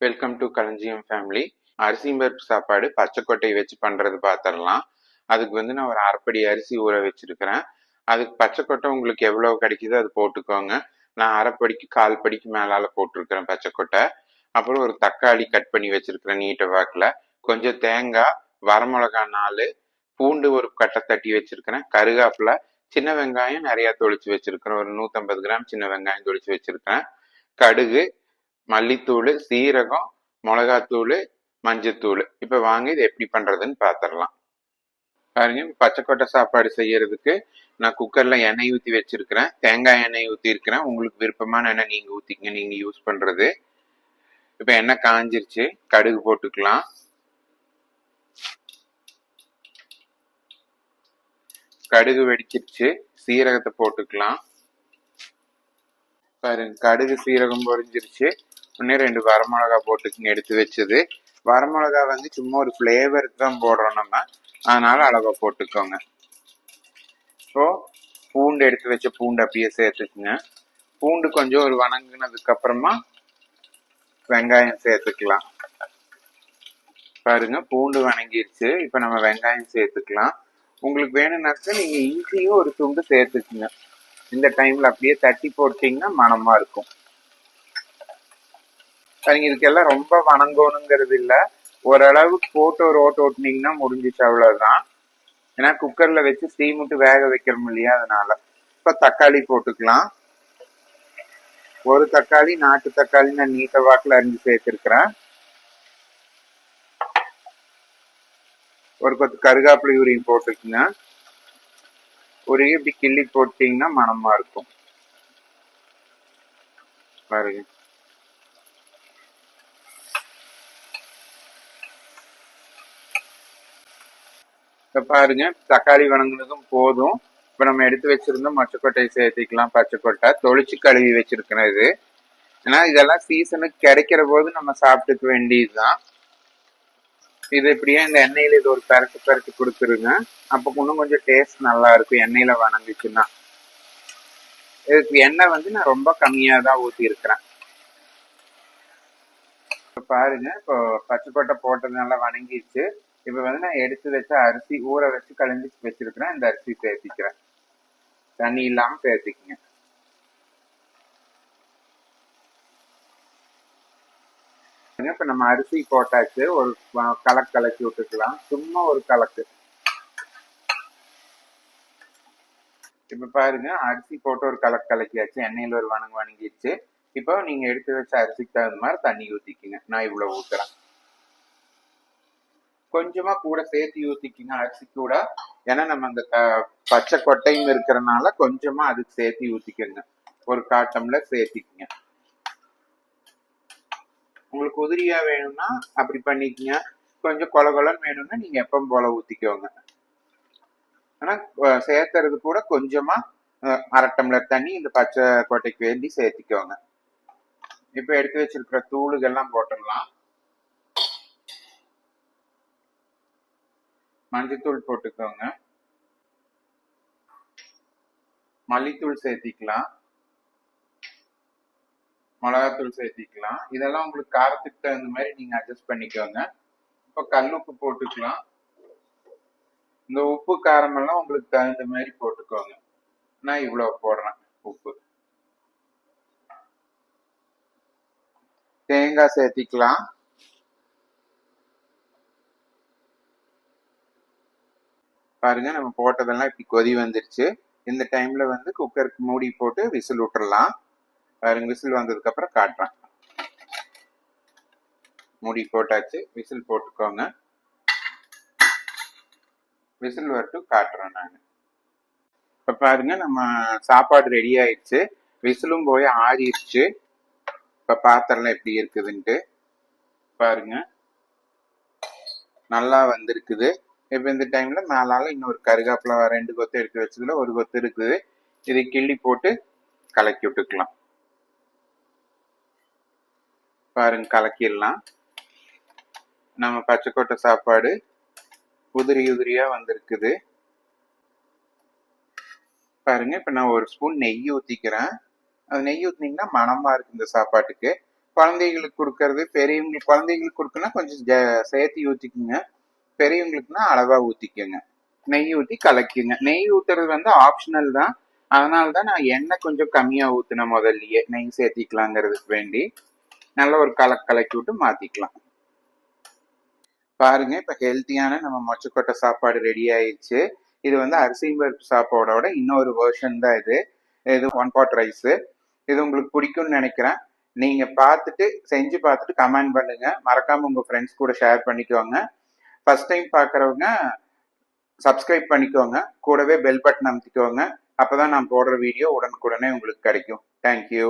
Welcome to களஞ்சியம் family அரிசி பருப்பு சாப்பாடு பச்சைக்கொட்டை வச்சு பண்ணுறது பார்த்துடலாம் அதுக்கு வந்து நான் ஒரு அரைப்படி அரிசி ஊற வச்சிருக்கிறேன். அதுக்கு பச்சைக்கொட்டை உங்களுக்கு எவ்வளோ கிடைக்குதோ அது போட்டுக்கோங்க. நான் அரைப்படிக்கு கால் படிக்கு மேலால் போட்டிருக்கிறேன் பச்சைக்கொட்டை அப்புறம் ஒரு தக்காளி கட் பண்ணி வச்சிருக்கிறேன் நீட்ட வாக்கில். கொஞ்சம் தேங்காய் வரமிளகா நாலு பூண்டு ஒரு கட்டை தட்டி வச்சிருக்கிறேன். கருகாப்பில் சின்ன வெங்காயம் நிறையா தொளிச்சு வச்சிருக்கிறேன். ஒரு நூற்றம்பது கிராம் சின்ன வெங்காயம் தொளிச்சு வச்சிருக்கிறேன். கடுகு மல்லித்தூள் சீரகம் மிளகாத்தூள் மஞ்சத்தூள். இப்போ வாங்க இதை எப்படி பண்ணுறதுன்னு பார்த்துடலாம் பாருங்க பச்சைக்கொட்டை சாப்பாடு செய்யறதுக்கு நான் குக்கரில் எண்ணெய் ஊற்றி வச்சிருக்கிறேன். தேங்காய் எண்ணெய் ஊற்றிருக்கிறேன் உங்களுக்கு விருப்பமான எண்ணெய் நீங்கள் ஊற்றிங்க நீங்கள் யூஸ் பண்ணுறது இப்போ எண்ணெய் காஞ்சிருச்சு கடுகு போட்டுக்கலாம். கடுகு வெடிச்சிருச்சு சீரகத்தை போட்டுக்கலாம். பாருங்க கடுகு சீரகம் பொரிஞ்சிருச்சு. உடனே ரெண்டு வரமிளகா போட்டுக்குங்க எடுத்து வச்சது. வரமிளகா வந்து சும்மா ஒரு ஃப்ளேவருக்கு தான் போடுறோம் நம்ம. அதனால அளவை போட்டுக்கோங்க. ஸோ பூண்டு எடுத்து வச்ச பூண்டு அப்படியே சேர்த்துக்குங்க. பூண்டு கொஞ்சம் ஒரு வணங்கினதுக்கு அப்புறமா வெங்காயம் சேர்த்துக்கலாம். பாருங்க பூண்டு வணங்கிருச்சு. இப்போ நம்ம வெங்காயம் சேர்த்துக்கலாம். உங்களுக்கு வேணும்னாக்கா நீங்க ஈஸியும் ஒரு துண்டு சேர்த்துக்குங்க. இந்த டைம்ல அப்படியே தட்டி போட்டிங்கன்னா மனமா இருக்கும். சரிங்க இதுக்கெல்லாம் ரொம்ப வணங்கணுங்கிறது இல்லை. ஓரளவுக்கு போட்டு ஒரு ஓட்டு ஓட்டினீங்கன்னா முடிஞ்சிச்சு அவ்வளவுதான். ஏன்னா குக்கர்ல வச்சு ஸ்டீமுட்டு வேக வைக்கிறோம் இல்லையா அதனால. இப்ப தக்காளி போட்டுக்கலாம். ஒரு தக்காளி நாட்டு தக்காளி நான் நீட்ட வாக்குல அரிஞ்சு சேர்த்திருக்கிறேன். ஒரு கொத்து கருகாப்பிலை உரியும் போட்டுக்குங்க. உருகி இப்படி கிள்ளி போட்டீங்கன்னா மனமா இருக்கும். பாருங்க. இப்ப பாருங்க. தக்காளி வணங்குனதும் போதும். இப்ப நம்ம எடுத்து வச்சிருந்த மொச்சக்கொட்டையை சேர்த்திக்கலாம் பச்சைக்கொட்டை. தொளிச்சு கழுவி வச்சிருக்கிறேன் இது. ஏன்னா இதெல்லாம் சீசனுக்கு கிடைக்கிற போது நம்ம சாப்பிட்டுக்க வேண்டியதுதான். இது இப்படியே இந்த எண்ணெயில இது ஒரு பரட்டு பரட்டி கொடுத்துருங்க. அப்போ இன்னும் கொஞ்சம் டேஸ்ட் நல்லா இருக்கும். எண்ணெயில வணங்குச்சுன்னா. இதுக்கு எண்ணெய் வந்து நான் ரொம்ப கம்மியா தான் ஊத்தி இருக்கிறேன் இப்போ பாருங்க. இப்போ பச்சைக்கொட்டை போட்டது நல்லா வணங்கிடுச்சு. இப்போ வந்து நான் எடுத்து வச்ச அரிசி ஊற வச்சு கலந்து வச்சிருக்கிறேன். இந்த அரிசி சேர்த்திக்கிறேன் தண்ணி இல்லாம சேர்த்திக்கங்க இப்ப நம்ம அரிசி போட்டாச்சு. ஒரு கலக்கு கலக்கி விட்டுக்கலாம். சும்மா ஒரு கலக்கு. இப்ப பாருங்க அரிசி போட்டு ஒரு கலக்கு கலக்கியாச்சு. எண்ணெயில ஒரு வணங்கு வணங்கிடுச்சு. இப்போ நீங்க எடுத்து வச்ச அரிசிக்கு தகுந்த மாதிரி தண்ணி ஊற்றிக்கிங்க நான் இவ்வளவு ஊத்துறேன். கொஞ்சமா கூட சேர்த்து ஊத்திக்கிங்க அரிசி கூட ஏன்னா நம்ம அந்த பச்சை கொட்டையும் இருக்கிறனால கொஞ்சமா அதுக்கு சேர்த்து ஊத்திக்கோங்க. ஒரு காட்டம்ல சேர்த்திக்கிங்க. உங்களுக்கு உதிரியா வேணும்னா அப்படி பண்ணிக்கங்க. கொஞ்சம் கொல கொலன்னு வேணும்னா நீங்க எப்பவும் போல ஊத்திக்கோங்க. ஆனா சேர்த்துறது கூட கொஞ்சமா அரை டம்ளர் தண்ணி இந்த பச்சை கொட்டைக்கு வேண்டி சேர்த்திக்கோங்க. இப்ப எடுத்து வச்சிருக்கிற தூளுகள்லாம் போட்டுடலாம். மஞ்சத்தூள் போட்டுக்கோங்க. மல்லித்தூள் சேர்த்திக்கலாம். மிளகாத்தூள் சேர்த்திக்கலாம். இதெல்லாம் உங்களுக்கு காரத்துக்கு தகுந்த மாதிரி நீங்க அட்ஜஸ்ட் பண்ணிக்கோங்க. இப்போ கல் உப்பு போட்டுக்கலாம். இந்த உப்பு காரம் எல்லாம் உங்களுக்கு தகுந்த மாதிரி போட்டுக்கோங்க. நான் இவ்வளவு போடுறேன் உப்பு. தேங்காய் சேர்த்திக்கலாம். பாருங்க நம்ம போட்டதெல்லாம் இப்படி கொதி வந்துருச்சு. இந்த டைம்ல வந்து குக்கருக்கு மூடி போட்டு விசில் விட்டுறலாம். பாருங்க விசில் வந்ததுக்கு அப்புறம் காட்டுறேன். மூடி போட்டாச்சு விசில் போட்டுக்கோங்க. விசில் வரட்டும் காட்டுறேன் நான். இப்போ பாருங்க நம்ம சாப்பாடு ரெடி ஆயிடுச்சு. விசிலும் போய் ஆறிடுச்சு. இப்போ பாத்திரம்லாம் எப்படி இருக்குதுன்ட்டு. பாருங்க. நல்லா வந்திருக்குது. இப்போ இந்த டைம்ல மேலால இன்னொரு கருகாப்பில ரெண்டு கொத்து எடுத்து வச்சதுல ஒரு கொத்து இருக்குது. இதை கிள்ளி போட்டு கலக்கி விட்டுக்கலாம். பாருங்க கலக்கிடலாம். நம்ம பச்சைக்கொட்டை சாப்பாடு உதிரி உதிரியா வந்திருக்குது. பாருங்க இப்ப நான் ஒரு ஸ்பூன் நெய் ஊத்திக்கிறேன். அது நெய் ஊத்தினீங்கன்னா மணமா இருக்கு இந்த சாப்பாட்டுக்கு. குழந்தைகளுக்கு கொடுக்கறது பெரியவங்களுக்கு குழந்தைங்களுக்கு கொடுக்குன்னா கொஞ்சம் சேர்த்து ஊற்றிக்குங்க பெரியவங்களுக்குன்னா அளவாக ஊற்றிக்கோங்க நெய் ஊற்றி கலக்கிங்க நெய் ஊற்றுறது வந்து ஆப்ஷனல் தான். அதனால தான் நான் எண்ணெய் கொஞ்சம் கம்மியாக ஊற்றின முதல்லையே. நெய் சேர்த்திக்கலாங்கிறதுக்கு வேண்டி நல்ல ஒரு கலக் கலக்கி விட்டு மாற்றிக்கலாம் பாருங்க இப்போ ஹெல்த்தியான நம்ம மொச்சக்கொட்டை சாப்பாடு ரெடி ஆயிடுச்சு இது வந்து அரிசி பருப்பு சாப்பாடோட இன்னொரு வேர்ஷன் தான் இது. இது ஒன் பாட் ரைஸு இது உங்களுக்கு பிடிக்கும்னு நினைக்கிறேன். நீங்கள் பார்த்துட்டு செஞ்சு பார்த்துட்டு கமெண்ட் பண்ணுங்க. மறக்காமல் உங்கள் ஃப்ரெண்ட்ஸ் கூட ஷேர் பண்ணிக்கோங்க. ஃபர்ஸ்ட் டைம் பார்க்குறவங்க சப்ஸ்கிரைப் பண்ணிக்கோங்க. கூடவே பெல் பட்டன் அமைத்திக்கோங்க. அப்பதான் நான் போடுற வீடியோ உடனுக்குடனே உங்களுக்கு கிடைக்கும். தேங்க்யூ